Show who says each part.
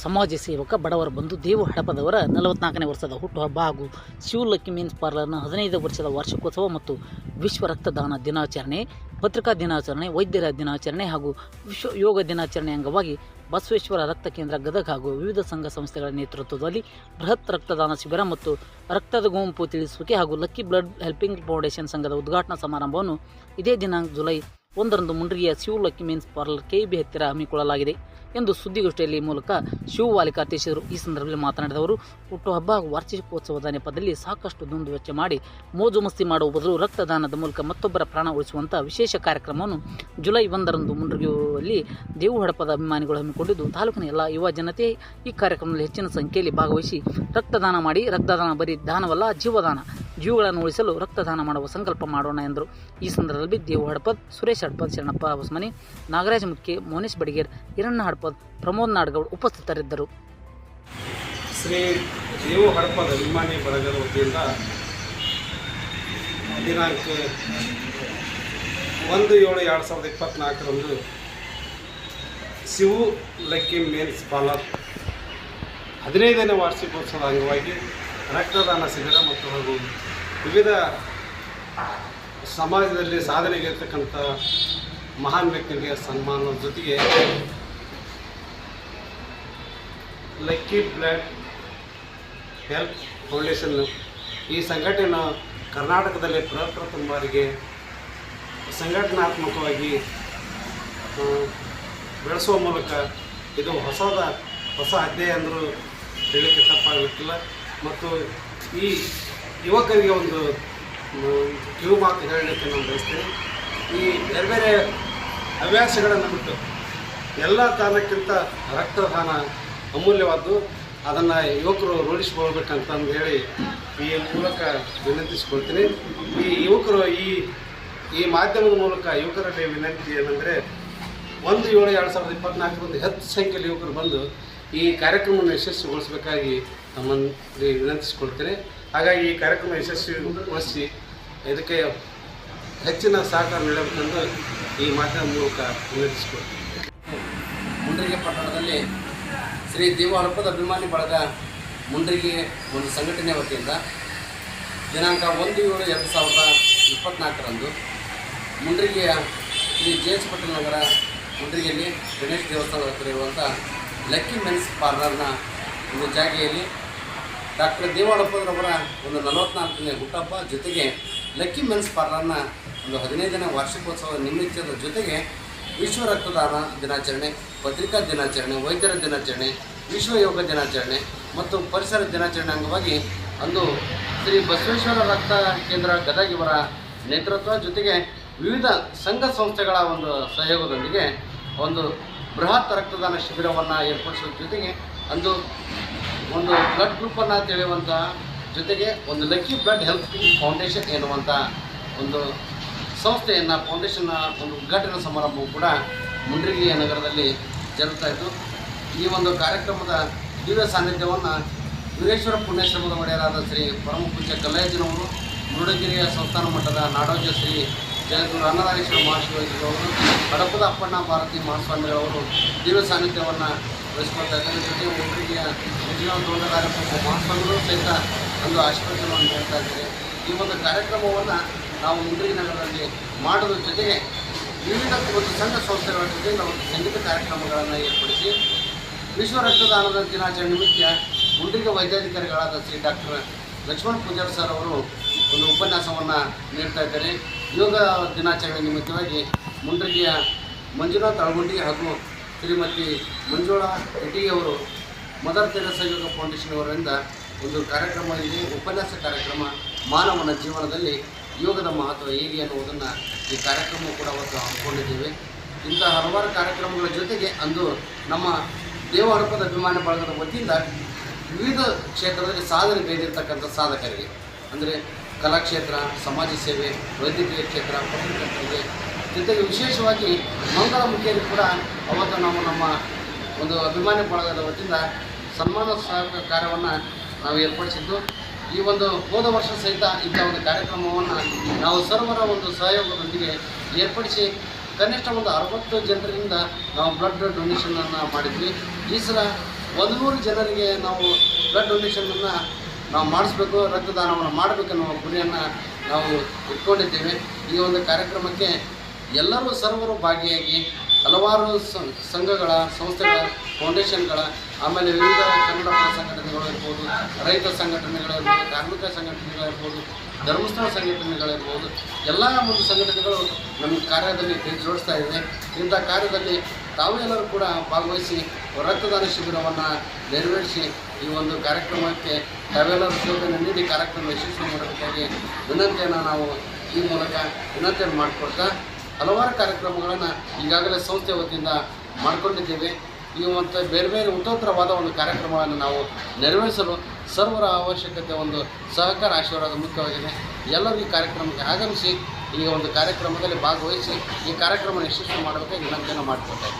Speaker 1: ಸಮಾಜ ಸೇವಕ ಬಡವರ ಬಂಧು ದೇವು ಹಡಪದವರ ನಲವತ್ನಾಲ್ಕನೇ ವರ್ಷದ ಹುಟ್ಟುಹಬ್ಬ ಹಾಗೂ ಶಿವಲಕ್ಕಿ ಮೀನ್ಸ್ ಪಾರ್ಲರ್ನ ಹದಿನೈದು ವರ್ಷದ ವಾರ್ಷಿಕೋತ್ಸವ ಮತ್ತು ವಿಶ್ವ ರಕ್ತದಾನ ದಿನಾಚರಣೆ, ಪತ್ರಿಕಾ ದಿನಾಚರಣೆ, ವೈದ್ಯರ ದಿನಾಚರಣೆ ಹಾಗೂ ವಿಶ್ವ ಯೋಗ ದಿನಾಚರಣೆ ಅಂಗವಾಗಿ ಬಸವೇಶ್ವರ ರಕ್ತ ಕೇಂದ್ರ ಗದಗ ಹಾಗೂ ವಿವಿಧ ಸಂಘ ಸಂಸ್ಥೆಗಳ ನೇತೃತ್ವದಲ್ಲಿ ಬೃಹತ್ ರಕ್ತದಾನ ಶಿಬಿರ ಮತ್ತು ರಕ್ತದ ಗುಂಪು ತಿಳಿಸುವಿಕೆ ಹಾಗೂ ಲಕ್ಕಿ ಬ್ಲಡ್ ಹೆಲ್ಪಿಂಗ್ ಫೌಂಡೇಶನ್ ಸಂಘದ ಉದ್ಘಾಟನಾ ಸಮಾರಂಭವನ್ನು ಇದೇ ದಿನಾಂಕ ಜುಲೈ ಒಂದರಂದು ಮುಂಡ್ರಿಯ ಶಿವ ಲಕ್ಕಿ ಮೀನ್ಸ್ ಪಾರ್ಲರ್ ಬಿ ಹತ್ತಿರ ಹಮ್ಮಿಕೊಳ್ಳಲಾಗಿದೆ ಎಂದು ಸುದ್ದಿಗೋಷ್ಠಿಯಲ್ಲಿ ಮೂಲಕ ಶಿವವಾಲಿಕಾ ತಿಳಿಸಿದರು ಈ ಸಂದರ್ಭದಲ್ಲಿ ಮಾತನಾಡಿದವರು ಹುಟ್ಟುಹಬ್ಬ ಹಾಗೂ ವಾರ್ಷಿಕೋತ್ಸವದ ನೆಪದಲ್ಲಿ ಸಾಕಷ್ಟು ದುಂದು ವೆಚ್ಚ ಮಾಡಿ ಮೋಜು ಮಸ್ತಿ ಮಾಡುವ ಬದಲು ರಕ್ತದಾನದ ಮೂಲಕ ಮತ್ತೊಬ್ಬರ ಪ್ರಾಣ ಉಳಿಸುವಂತಹ ವಿಶೇಷ ಕಾರ್ಯಕ್ರಮವನ್ನು ಜುಲೈ ಒಂದರಂದು ಮುಂಡ್ರಿಯಲ್ಲಿ ದೇವು ಹಡಪದ ಅಭಿಮಾನಿಗಳು ಹಮ್ಮಿಕೊಂಡಿದ್ದು, ತಾಲೂಕಿನ ಎಲ್ಲ ಯುವ ಜನತೆ ಈ ಕಾರ್ಯಕ್ರಮದಲ್ಲಿ ಹೆಚ್ಚಿನ ಸಂಖ್ಯೆಯಲ್ಲಿ ಭಾಗವಹಿಸಿ ರಕ್ತದಾನ ಮಾಡಿ, ರಕ್ತದಾನ ಬರೀ ದಾನವಲ್ಲ, ಜೀವದಾನ. ಜೀವಗಳನ್ನು ಉಳಿಸಲು ರಕ್ತದಾನ ಮಾಡುವ ಸಂಕಲ್ಪ ಮಾಡೋಣ ಎಂದರು. ಈ ಸಂದರ್ಭದಲ್ಲಿ ದೇವು ಹಡಪದ್, ಸುರೇಶ್ ಹಡಪದ್, ಶರಣಪ್ಪ ಹೊಸಮನಿ, ನಾಗರಾಜ್ ಮುಖ್ಯ, ಮೋನೇಶ್ ಬಡಿಗೇರ್ ಹಿರಣ್ಣ ಹಡಪದ್, ಪ್ರಮೋದ್ ನಾಡ್ಗೌಡ್ ಉಪಸ್ಥಿತರಿದ್ದರು.
Speaker 2: ಶ್ರೀ ದೇವು ಹಡಪದ ಅಭಿಮಾನಿ ಬಳಗದ ವತಿಯಿಂದ ದಿನಾಂಕ ಒಂದು ಏಳು ಎರಡು ಸಾವಿರದ ಇಪ್ಪತ್ತ್ನಾಲ್ಕರಂದು ಶಿವು ಲಕ್ಕಿ ಮೇನ್ಸ್ ಪಾರ್ಲರ್ ಹದಿನೈದನೇ ವಾರ್ಷಿಕೋತ್ಸವದ ಅಂಗವಾಗಿ ರಕ್ತದಾನ ಶಿಬಿರ ಮತ್ತು ಹಾಗೂ ವಿವಿಧ ಸಮಾಜದಲ್ಲಿ ಸಾಧನೆಗಿರ್ತಕ್ಕಂಥ ಮಹಾನ್ ವ್ಯಕ್ತಿಗಳಿಗೆ ಸನ್ಮಾನ ಜೊತೆಗೆ ಲಕ್ಕಿ ಬ್ಲಡ್ ಹೆಲ್ಪ್ ಫೌಂಡೇಶನ್ ಈ ಸಂಘಟನೆ ಕರ್ನಾಟಕದಲ್ಲಿ ಪ್ರಪ್ರಥಮ ಬಾರಿಗೆ ಸಂಘಟನಾತ್ಮಕವಾಗಿ ಬೆಳೆಸುವ ಮೂಲಕ ಇದು ಹೊಸದ, ಹೊಸ ಅಧ್ಯಾಯ ಅಂದರೂ ಹೇಳಲಿಕ್ಕೆ ತಪ್ಪಾಗಲಿಕ್ಕಿಲ್ಲ. ಮತ್ತು ಈ ಯುವಕರಿಗೆ ಒಂದು ಕ್ಯೂ ಮಾತು ಹೇಳಲಿಕ್ಕೆ ನಾನು ಬಯಸ್ತೇನೆ. ಈ ಬೇರೆ ಬೇರೆ ಹವ್ಯಾಸಗಳನ್ನು ಬಿಟ್ಟು ಎಲ್ಲ ದಾನಕ್ಕಿಂತ ರಕ್ತದಾನ ಅಮೂಲ್ಯವಾದ್ದು, ಅದನ್ನು ಯುವಕರು ರೂಢಿಸ್ಕೊಳ್ಬೇಕಂತಂದು ಹೇಳಿ ಈ ಮೂಲಕ ವಿನಂತಿಸಿಕೊಳ್ತೀನಿ. ಈ ಯುವಕರು ಈ ಈ ಮಾಧ್ಯಮದ ಮೂಲಕ ಯುವಕರಲ್ಲಿ ವಿನಂತಿ ಏನಂದರೆ, ಒಂದು ಏಳು ಎರಡು ಸಾವಿರದ ಇಪ್ಪತ್ನಾಲ್ಕರಂದು ಹೆಚ್ಚು ಸಂಖ್ಯೆಯಲ್ಲಿ ಯುವಕರು ಬಂದು ಈ ಕಾರ್ಯಕ್ರಮವನ್ನು ಯಶಸ್ವಿಗೊಳಿಸಬೇಕಾಗಿ ತಮ್ಮಲ್ಲಿ ವಿನಂತಿಸಿಕೊಳ್ತೇನೆ. ಹಾಗಾಗಿ ಈ ಕಾರ್ಯಕ್ರಮ ಯಶಸ್ವಿಗೊಳಿಸಿ ಇದಕ್ಕೆ ಹೆಚ್ಚಿನ ಸಹಕಾರ ನೀಡಬೇಕೆಂದು ಈ ಮಾತಿನ ಮೂಲಕ ವಿನಂತಿಸಿಕೊಳ್ತೀನಿ.
Speaker 3: ಮುಂಡ್ರಿಗೆ ಪಟ್ಟಣದಲ್ಲಿ ಶ್ರೀ ದೇವಾಲಪದ ಅಭಿಮಾನಿ ಬಳಗ ಮುಂಡ್ರಿಗೆ ಒಂದು ಸಂಘಟನೆ ವತಿಯಿಂದ ದಿನಾಂಕ ಒಂದು ಏಳು ಎರಡು ಸಾವಿರದ ಇಪ್ಪತ್ತ್ನಾಲ್ಕರಂದು ಮುಂಡ್ರಿಗೆಯ ಶ್ರೀ ಜೆ ಎಸ್ ಪಟೇಲ್ ನಗರ ಮುಂಡ್ರಿಗೆಯಲ್ಲಿ ಗಣೇಶ ದೇವಸ್ಥಾನ ಹತ್ತಿರ ಇರುವಂಥ ಲಕ್ಕಿ ಮೆನ್ಸ್ ಪಾರ್ಲರ್ನ ಒಂದು ಜಾಗೆಯಲ್ಲಿ ಡಾಕ್ಟರ್ ದೇವಾಳಪ್ಪನವರ ಒಂದು ನಲವತ್ನಾಲ್ಕನೇ ಹುಟ್ಟಪ್ಪ ಜೊತೆಗೆ ಲಕ್ಕಿ ಮೆನ್ಸ್ ಪಾರ್ಲರ್ನ ಒಂದು ಹದಿನೈದನೇ ವಾರ್ಷಿಕೋತ್ಸವ ನಿಮಿತ್ತದ ಜೊತೆಗೆ ವಿಶ್ವ ರಕ್ತದಾನ ದಿನಾಚರಣೆ, ಪತ್ರಿಕಾ ದಿನಾಚರಣೆ, ವೈದ್ಯರ ದಿನಾಚರಣೆ, ವಿಶ್ವ ಯೋಗ ದಿನಾಚರಣೆ ಮತ್ತು ಪರಿಸರ ದಿನಾಚರಣೆ ಅಂಗವಾಗಿ ಅಂದು ಶ್ರೀ ಬಸವೇಶ್ವರ ರಕ್ತ ಕೇಂದ್ರ ಗದಗ ಇವರ ನೇತೃತ್ವ ಜೊತೆಗೆ ವಿವಿಧ ಸಂಘ ಸಂಸ್ಥೆಗಳ ಒಂದು ಸಹಯೋಗದೊಂದಿಗೆ ಒಂದು ಬೃಹತ್ ರಕ್ತದಾನ ಶಿಬಿರವನ್ನು ಏರ್ಪಡಿಸುವ ಜೊತೆಗೆ ಅಂದು ಒಂದು ಬ್ಲಡ್ ಗ್ರೂಪನ್ನು ತಿಳಿಯುವಂಥ ಜೊತೆಗೆ ಒಂದು ಲಕ್ಕಿ ಬ್ಲಡ್ ಹೆಲ್ತ್ ಫೌಂಡೇಶನ್ ಎನ್ನುವಂಥ ಒಂದು ಸಂಸ್ಥೆಯನ್ನು ಫೌಂಡೇಶನ್ನ ಒಂದು ಉದ್ಘಾಟನಾ ಸಮಾರಂಭವು ಕೂಡ ಮುಂಡ್ರಿಗಿ ನಗರದಲ್ಲಿ ಜರುಗ್ತಾ ಇತ್ತು. ಈ ಒಂದು ಕಾರ್ಯಕ್ರಮದ ದಿವ್ಯ ಸಾನ್ನಿಧ್ಯವನ್ನು ವೀರೇಶ್ವರ ಪುಣ್ಯಾಶ್ರಮದ ಒಡೆಯರಾದ ಶ್ರೀ ಪರಮ ಪೂಜ್ಯ ಕಲ್ಲಯ್ಯನವರು ಸಂಸ್ಥಾನ ಮಟ್ಟದ ನಾಡೋಜ ಶ್ರೀ ಜಯಗುರು ಅನ್ನದಾನೇಶ್ವರ ಮಹಾಶಿವಜಿಗಳವರು ಹಡಪದ ಅಪ್ಪಣ್ಣ ಭಾರತಿ ಮಹಾಸ್ವಾಮಿಗಳವರು ದಿವ್ಯ ಸಾನ್ನಿಧ್ಯವನ್ನು ವಹಿಸ್ಕೊಳ್ತಾ ಇದ್ದಾರೆ ಜೊತೆಗೆ ಮುಂಡ್ರಿಗಿಯ ಮಂಜುನಾಥ ದೊಡ್ಡದಾರಪ್ಪ ಮಹಾಸ್ವಾಮಿಗಳು ಸಹಿತ ಒಂದು ಆಶೀರ್ವಚನವನ್ನು ಹೇಳ್ತಾ ಇದ್ದಾರೆ. ಈ ಒಂದು ಕಾರ್ಯಕ್ರಮವನ್ನು ನಾವು ಮುಂಡ್ರಿಗಿ ನಗರದಲ್ಲಿ ಮಾಡೋದ್ರ ಜೊತೆಗೆ ವಿವಿಧ ಒಂದು ಸಂಘ ಸಂಸ್ಥೆಗಳ ಜೊತೆ ನಾವು ಸಂಗೀತ ಕಾರ್ಯಕ್ರಮಗಳನ್ನು ಏರ್ಪಡಿಸಿ ವಿಶ್ವ ರಕ್ತದಾನದ ದಿನಾಚರಣೆ ನಿಮಿತ್ತ ಮುಂಡ್ರಿಗೆ ವೈದ್ಯಾಧಿಕಾರಿಗಳಾದ ಶ್ರೀ ಡಾಕ್ಟರ್ ಲಕ್ಷ್ಮಣ್ ಪೂಜಾರಿ ಸರ್ ಅವರು ಒಂದು ಉಪನ್ಯಾಸವನ್ನು ನೀಡ್ತಾ ಇದ್ದಾರೆ. ಯೋಗ ದಿನಾಚರಣೆ ನಿಮಿತ್ತವಾಗಿ ಮುಂಡ್ರಿಗೆಯ ಮಂಜುನಾಥ್ ಅಳಗುಂಡಿ ಹಾಗೂ ಶ್ರೀಮತಿ ಮಂಜುಳಾ ಅವರು ಮದರ್ ತೆರೆಸಾ ಯೋಗ ಫೌಂಡೇಶನ್ ಅವರಿಂದ ಒಂದು ಕಾರ್ಯಕ್ರಮ ಇದೆ, ಉಪನ್ಯಾಸ ಕಾರ್ಯಕ್ರಮ ಮಾನವನ ಜೀವನದಲ್ಲಿ ಯೋಗದ ಮಹತ್ವ ಹೇಗೆ ಅನ್ನುವುದನ್ನು ಈ ಕಾರ್ಯಕ್ರಮ ಕೂಡ ಅವತ್ತು ಹಮ್ಮಿಕೊಂಡಿದ್ದೇವೆ ಇಂಥ ಹಲವಾರು ಕಾರ್ಯಕ್ರಮಗಳ ಜೊತೆಗೆ ಅಂದು ನಮ್ಮ ದೇವ ವಿಮಾನ ಅಭಿಮಾನಿ ಬಳಗದ ವತಿಯಿಂದ ವಿವಿಧ ಕ್ಷೇತ್ರದಲ್ಲಿ ಸಾಧನೆ ಕೈದಿರ್ತಕ್ಕಂಥ ಸಾಧಕರಿಗೆ, ಅಂದರೆ ಕಲಾಕ್ಷೇತ್ರ, ಸಮಾಜ ಸೇವೆ, ವೈದ್ಯಕೀಯ ಕ್ಷೇತ್ರ ಪತ್ರಕರ್ತರಿಗೆ ಜೊತೆಗೆ ವಿಶೇಷವಾಗಿ ಮಂಗಳಮುಖಿಯರಿಗೆ ಕೂಡ ಅವತ್ತು ನಾವು ನಮ್ಮ ಒಂದು ಅಭಿಮಾನಿ ಬಳಗದ ವತಿಯಿಂದ ಸನ್ಮಾನ ಸಹಾಯಕ ಕಾರ್ಯವನ್ನು ನಾವು ಏರ್ಪಡಿಸಿದ್ದು. ಈ ಒಂದು ಹೋದ ವರ್ಷ ಸಹಿತ ಇಂಥ ಒಂದು ಕಾರ್ಯಕ್ರಮವನ್ನು ನಾವು ಸರ್ವರ ಒಂದು ಸಹಯೋಗದೊಂದಿಗೆ ಏರ್ಪಡಿಸಿ ಕನಿಷ್ಠ ಒಂದು ಅರವತ್ತು ಜನರಿಂದ ನಾವು ಬ್ಲಡ್ ಡೊನೇಷನನ್ನು ಮಾಡಿದ್ವಿ. ಈ ಸಲ ಒಂದು ನೂರು ಜನರಿಗೆ ನಾವು ಬ್ಲಡ್ ಡೊನೇಷನನ್ನು ನಾವು ಮಾಡಿಸ್ಬೇಕು, ರಕ್ತದಾನವನ್ನು ಮಾಡಬೇಕನ್ನುವ ಗುರಿಯನ್ನು ನಾವು ಇಟ್ಕೊಂಡಿದ್ದೇವೆ. ಈ ಒಂದು ಕಾರ್ಯಕ್ರಮಕ್ಕೆ ಎಲ್ಲರೂ ಸರ್ವರು ಭಾಗಿಯಾಗಿ ಹಲವಾರು ಸಂಘಗಳ, ಸಂಸ್ಥೆಗಳ ಫೌಂಡೇಶನ್ಗಳ ಆಮೇಲೆ ವಿವಿಧ ಕನ್ನಡ ಸಂಘಟನೆಗಳು ಇರ್ಬೋದು, ರೈತ ಸಂಘಟನೆಗಳಿರ್ಬೋದು ಕಾರ್ಮಿಕ ಸಂಘಟನೆಗಳಿರ್ಬೋದು ಧರ್ಮಸ್ಥಳ ಸಂಘಟನೆಗಳಿರ್ಬೋದು ಎಲ್ಲ ಒಂದು ಸಂಘಟನೆಗಳು ನಮ್ಮ ಕಾರ್ಯದಲ್ಲಿ ಕೈ ಜೋಡಿಸ್ತಾ ಇದೆ. ಇಂಥ ಕಾರ್ಯದಲ್ಲಿ ತಾವೆಲ್ಲರೂ ಕೂಡ ಭಾಗವಹಿಸಿ ರಕ್ತದಾನ ಶಿಬಿರವನ್ನು ನೆರವೇರಿಸಿ ಈ ಒಂದು ಕಾರ್ಯಕ್ರಮಕ್ಕೆ ತಾವೆಲ್ಲರೂ ಸೇವೆಯನ್ನು ನೀಡಿ ಕಾರ್ಯಕ್ರಮ ಯಶಸ್ವಿ ಮಾಡೋದಕ್ಕಾಗಿ ವಿನಂತಿಯನ್ನು ನಾವು ಈ ಮೂಲಕ ವಿನಂತಿಯನ್ನು ಮಾಡಿಕೊಡ್ತಾ ಹಲವಾರು ಕಾರ್ಯಕ್ರಮಗಳನ್ನು ಈಗಾಗಲೇ ಸಂಸ್ಥೆ ವತಿಯಿಂದ ಮಾಡಿಕೊಂಡಿದ್ದೇವೆ. ಈ ಮತ್ತು ಬೇರೆ ಬೇರೆ ಉತ್ತೋತ್ತರವಾದ ಒಂದು ಕಾರ್ಯಕ್ರಮಗಳನ್ನು ನಾವು ನೆರವೇರಿಸಲು ಸರ್ವರ ಅವಶ್ಯಕತೆ ಒಂದು ಸಹಕಾರ ಆಶೀರ್ವಾದ ಮುಖ್ಯವಾಗಿದೆ. ಎಲ್ಲರೂ ಈ ಕಾರ್ಯಕ್ರಮಕ್ಕೆ ಆಗಮಿಸಿ ಈ ಒಂದು ಕಾರ್ಯಕ್ರಮದಲ್ಲಿ ಭಾಗವಹಿಸಿ ಈ ಕಾರ್ಯಕ್ರಮ ಯಶಸ್ವಿ ಮಾಡಬೇಕಾಗಿ ವಿನಂತಿಯನ್ನು ಮಾಡಿಕೊಡ್ತಾ